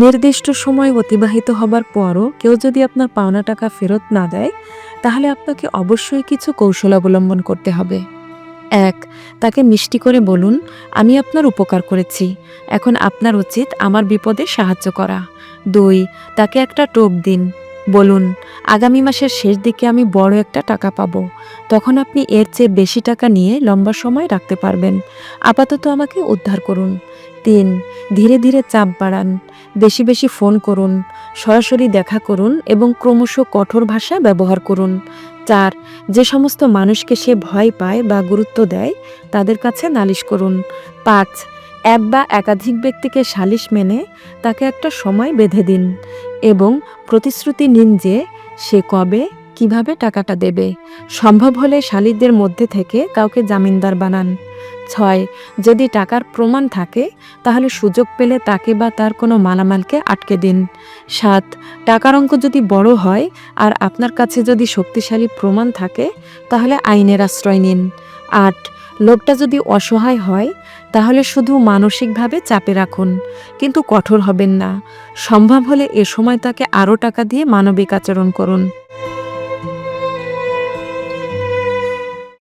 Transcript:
নির্দিষ্ট সময় অতিবাহিত হবার পরও কেউ যদি আপনার পাওনা টাকা ফেরত না দেয়, তাহলে আপনাকে অবশ্যই কিছু কৌশল অবলম্বন করতে হবে। এক, তাকে মিষ্টি করে বলুন, আমি আপনার উপকার করেছি। এখন আপনার উচিত আমার বিপদে সাহায্য করা। দুই, তাকে একটা টোপ দিন। বলুন, আগামী মাসের শেষ দিকে আমি বড় একটা টাকা পাবো। তখন আপনি এর চেয়ে বেশি টাকা নিয়ে লম্বা সময় রাখতে পারবেন। আপাতত আমাকে উদ্ধার করুন। তিন ধীরে ধীরে চাপ বাড়ান। বেশি বেশি ফোন করুন, সরাসরি দেখা করুন এবং ক্রমশ কঠোর ভাষা ব্যবহার করুন। চার, যে সমস্ত মানুষকে সে ভয় পায় বা গুরুত্ব দেয়, তাদের কাছে নালিশ করুন। পাঁচ, এক বা একাধিক ব্যক্তিকে সালিশ মেনে তাকে একটা সময় বেঁধে দিন এবং প্রতিশ্রুতি নিন যে সে কবে, কীভাবে টাকাটা দেবে। সম্ভব হলে শালিকদের মধ্যে থেকে কাউকে জামিনদার বানান। ছয়। যদি টাকার প্রমাণ থাকে, তাহলে সুযোগ পেলে তাকে বা তার কোনো মালামালকে আটকে দিন। সাত। টাকার অঙ্ক যদি বড় হয় আর আপনার কাছে যদি শক্তিশালী প্রমাণ থাকে, তাহলে আইনের আশ্রয় নিন। আট। লোকটা যদি অসহায় হয়, তাহলে শুধু মানসিকভাবে চাপে রাখুন, কিন্তু কঠোর হবেন না। সম্ভব হলে এ সময় তাকে আরও টাকা দিয়ে মানবিক আচরণ করুন।